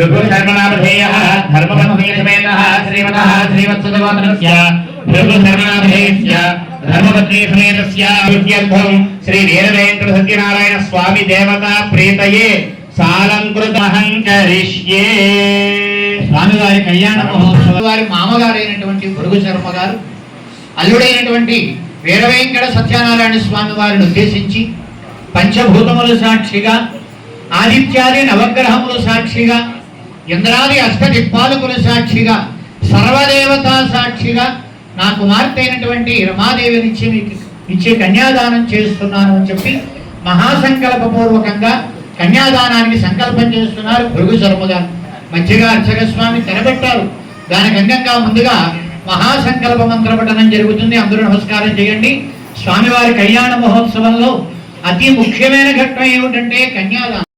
ృగుధర్మనాభేయ ధర్మపత్నీయసమేత శ్రీమతః శ్రీవత్సదగోత్రస్య ధర్మధర్మాధేస్య ధర్మపత్నీ సమేతస్య విద్యర్థం శ్రీ వీరవేంద్ర సత్యనారాయణ స్వామి దేవతా ప్రీతయే సాలంకృతహం కరిష్యే స్వామివారి కళ్యాణ మహోత్సవ. వారి మామగారైనటువంటి పొరుగు శర్మ గారు అల్లుడైనటువంటి వీరవేంకట సత్యనారాయణ స్వామి వారిని ఉద్దేశించి పంచభూతములు సాక్షిగా ఆదిత్యాది నవగ్రహములు సాక్షిగా ఇంద్రాది అష్టదిక్పాలకులు సాక్షిగా సర్వదేవత సాక్షిగా నా కుమార్తె అయినటువంటి రమాదేవినిచ్చి మీకు ఇచ్చే కన్యాదానం చేస్తున్నాను అని చెప్పి మహాసంకల్పపూర్వకంగా కన్యాదానానికి సంకల్పం చేస్తున్నారు భృగు శర్మ గారు. మంచిగా అర్చక స్వామి తెరబెట్టారు దానికి అంగంగా ముందుగా మహాసంకల్ప మంత్ర పఠనం జరుగుతుంది. అందరూ నమస్కారం చేయండి. స్వామివారి కళ్యాణ మహోత్సవంలో అతి ముఖ్యమైన ఘట్టం ఏమిటంటే కన్యాదానం.